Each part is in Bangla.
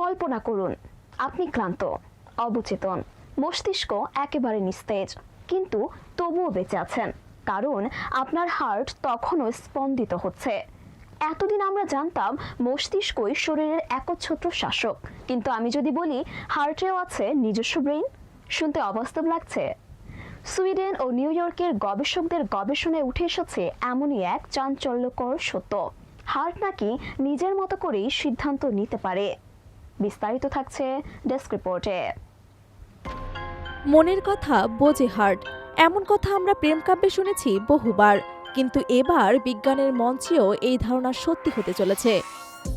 কল্পনা করুন, আপনি ক্লান্ত, অবচেতন, মস্তিষ্ক একেবারে নিস্তেজ, কিন্তু তবুও বেঁচে আছেন, কারণ আপনার হার্ট তখনও স্পন্দিত হচ্ছে। এতদিন আমরা জানতাম মস্তিষ্কই শরীরের একচ্ছত্র শাসক, কিন্তু আমি যদি বলি, হার্টেও আছে নিজস্ব ব্রেইন? শুনতে অবাস্তব লাগছে। সুইডেন ও নিউ ইয়র্কের গবেষকদের গবেষণায় উঠে এসেছে এমনই এক চাঞ্চল্যকর সত্য। হার্ট নাকি নিজের মতো করেই সিদ্ধান্ত নিতে পারে। বিস্তারিত থাকছে ডেস্ক রিপোর্টে। মনের কথা বোঝে হার্ট। এমন কথা আমরা প্রেম কাব্যে শুনেছি বহুবার, কিন্তু এবার বিজ্ঞানের মঞ্চেও এই ধারণা সত্যি হতে চলেছে।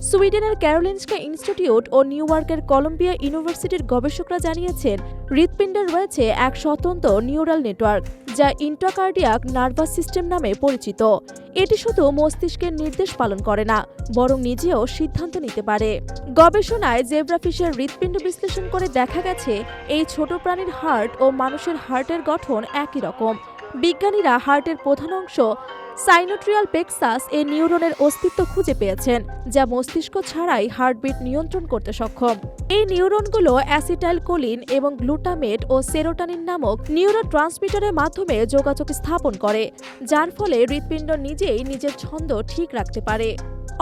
সুইডেনের ক্যারোলিনস্কা ইনস্টিটিউট ও নিউ ইয়র্কের কলম্বিয়া ইউনিভার্সিটির গবেষকরা জানিয়েছেন হৃৎপিণ্ডের রয়েছে এক স্বতন্ত্র নিউরাল নেটওয়ার্ক। যা ইন্ট্রাকার্ডিয়াক নার্ভাস সিস্টেম নামে পরিচিত। এটি শুধু মস্তিষ্কের নির্দেশ পালন করে না, বরং নিজেও সিদ্ধান্ত নিতে পারে। গবেষণায় জেব্রাফিশের হৃৎপিণ্ড বিশ্লেষণ করে দেখা গেছে, এই ছোট প্রাণীর হার্ট ও মানুষের হার্টের গঠন একই রকম। বিজ্ঞানীরা হার্টের প্রধান অংশ সাইনোট্রিয়াল পেক্সাস এ নিউরনের অস্তিত্ব খুঁজে পেয়েছেন, যা মস্তিষ্ক ছাড়াই হার্টবিট নিয়ন্ত্রণ করতে সক্ষম। এই নিউরনগুলো অ্যাসিটাইল কোলিন এবং গ্লুটামেট ও সেরোটানিন নামক নিউরো ট্রান্সমিটারের মাধ্যমে যোগাযোগ স্থাপন করে, যার ফলে হৃৎপিণ্ড নিজেই নিজের ছন্দ ঠিক রাখতে পারে।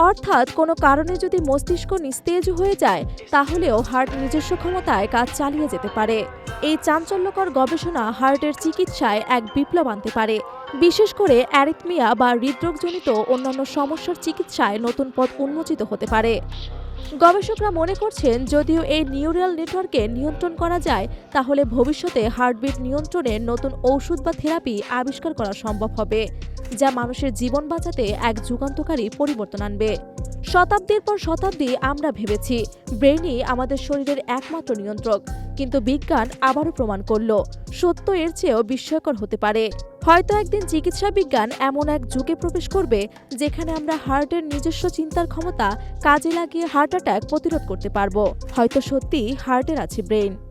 অর্থাৎ কোনো কারণে যদি মস্তিষ্ক নিস্তেজ হয়ে যায়, তাহলেও হার্ট নিজস্ব ক্ষমতায় কাজ চালিয়ে যেতে পারে। এই চাঞ্চল্যকর গবেষণা হার্টের চিকিৎসায় এক বিপ্লব আনতে পারে। বিশেষ করে অ্যারিথমিয়া বা হৃদরোগজনিত অন্যান্য সমস্যার চিকিৎসায় নতুন পথ উন্মোচিত হতে পারে। গবেষকরা মনে করছেন, যদিও এই নিউরাল নেটওয়ার্কে নিয়ন্ত্রণ করা যায়, তাহলে ভবিষ্যতে হার্টবিট নিয়ন্ত্রণে নতুন ঔষধ বা থেরাপি আবিষ্কার করা সম্ভব হবে, যা মানুষের জীবন বাঁচাতে এক যুগান্তকারী পরিবর্তন আনবে। শতাব্দীর পর শতাব্দী আমরা ভেবেছি ব্রেনই আমাদের শরীরের একমাত্র নিয়ন্ত্রক। কিন্তু বিজ্ঞান আবারও প্রমাণ করল, সত্য এর চেয়েও বিস্ময়কর হতে পারে। হয়তো একদিন চিকিৎসা বিজ্ঞান এমন এক যুগে প্রবেশ করবে, যেখানে আমরা হার্টের নিজস্ব চিন্তার ক্ষমতা কাজে লাগিয়ে হার্ট অ্যাটাক প্রতিরোধ করতে পারব। হয়তো সত্যি হার্টের আছে ব্রেন